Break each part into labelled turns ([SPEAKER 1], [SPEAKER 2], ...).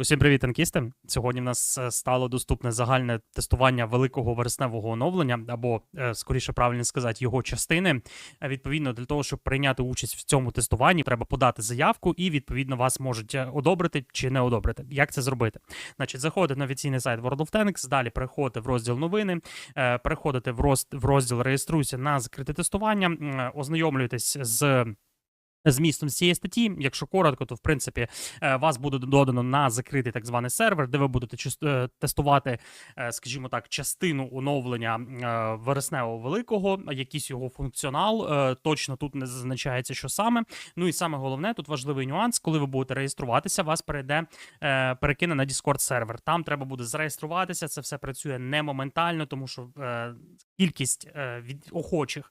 [SPEAKER 1] Усім привіт, танкісти! Сьогодні в нас е, стало доступне загальне тестування великого вересневого оновлення, або е, скоріше правильно сказати, його частини. Е, Відповідно, для того, щоб прийняти участь в цьому тестуванні, треба подати заявку, і відповідно вас можуть одобрити чи не одобрити. Як це зробити? Значить, заходите на офіційний сайт World of Tanks, далі переходите в розділ новини, переходите в роз- розділ реєструйся на закрите тестування, м, ознайомлюєтесь з. Змістом цієї статті, якщо коротко, то в принципі е, вас буде додано на закритий так званий сервер, де ви будете е, тестувати, е, скажімо так, частину оновлення вересневого великого, якийсь його функціонал. Точно тут не зазначається, що саме. Ну і саме головне, тут важливий нюанс, коли ви будете реєструватися, вас перейде перекине на Discord сервер. Там треба буде зареєструватися. Це все працює не моментально, тому що кількість від охочих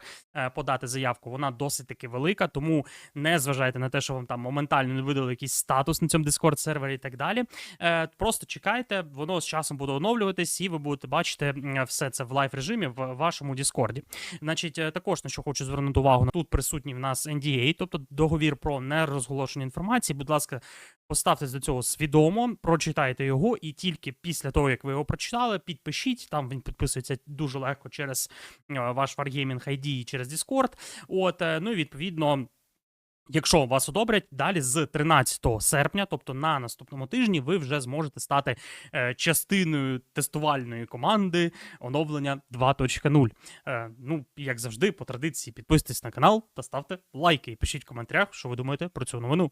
[SPEAKER 1] подати заявку вона досить таки велика. Тому не зважайте на те, що вам там моментально не видали якийсь статус на цьому Discord сервері і так далі. Е, просто чекайте, воно з часом буде оновлюватись, і ви будете бачити все це в лайв режимі в вашому Discord. Значить, е, також на що хочу звернути увагу, тут присутній в нас NDA, тобто договір про нерозголошення інформації. Будь ласка, поставтесь до цього свідомо, прочитайте його, і тільки після того, як ви його прочитали, підпишіть. Там він підписується дуже легко через е, ваш Wargaming ID і через Discord. От, ну і відповідно. Якщо вас одобрять, далі з 13 серпня, тобто на наступному тижні, ви вже зможете стати е, частиною тестувальної команди оновлення 2.0. Е, ну, як завжди, по традиції, підписуйтесь на канал та ставте лайки і пишіть в коментарях, що ви думаєте про цю новину.